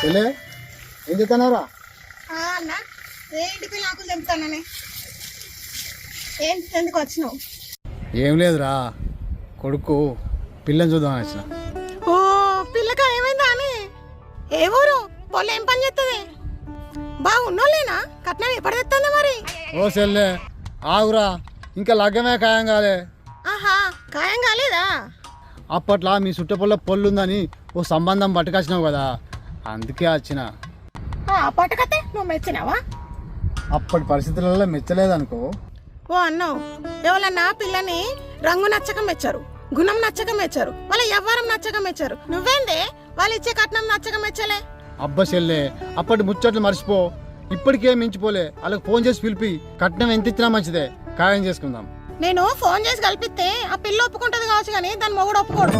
చెల్లే ఏం చెప్తున్నారా ఏంటి ఎందుకు వచ్చినావు? ఏం లేదురా. కొడుకు పిల్లని చూద్దాం వచ్చిన. ఓ పిల్లక ఏమైందా అని? ఏ ఊరు? పొలం ఏం పని చేస్తుంది బాగున్నోళ్ళేనా కట్నం ఎప్పుడు తెస్తుంది మరి? ఓ చెల్లె ఆగురా. ఇంకా లగ్గమే ఖాయం కాలే. ఆహా ఖాయం కాలేదా? అప్పట్లో మీ చుట్టపల్ల పొల్లుందని ఓ సంబంధం పట్టుకొచ్చినావు కదా. అందుకే వచ్చిన ఆ నువ్వు మెచ్చినావా? అప్పటి పరిస్థితులలో మెచ్చలేదనుకో. ఓ అన్నో ఎవరన్నా పిల్లని రంగు నచ్చక మెచ్చారు గుణం నచ్చక మెచ్చారు వాళ్ళ ఎవ్వరం నచ్చక మెచ్చారు. నువ్వేందే? వాళ్ళు ఇచ్చే కట్నం నచ్చక మెచ్చలే. అబ్బా చెల్లె అప్పటి ముచ్చట్లు మర్చిపో. ఇప్పటికే మించిపోలే. వాళ్ళకి ఫోన్ చేసి పిలిపి కట్నం ఎంత ఇచ్చినా మంచిదే. ఖాయం చేసుకుందాం. నేను ఫోన్ చేసి కల్పిస్తే ఆ పిల్ల ఒప్పుకుంటది కావచ్చు కానీ దాని మొగుడు ఒప్పుకోడు.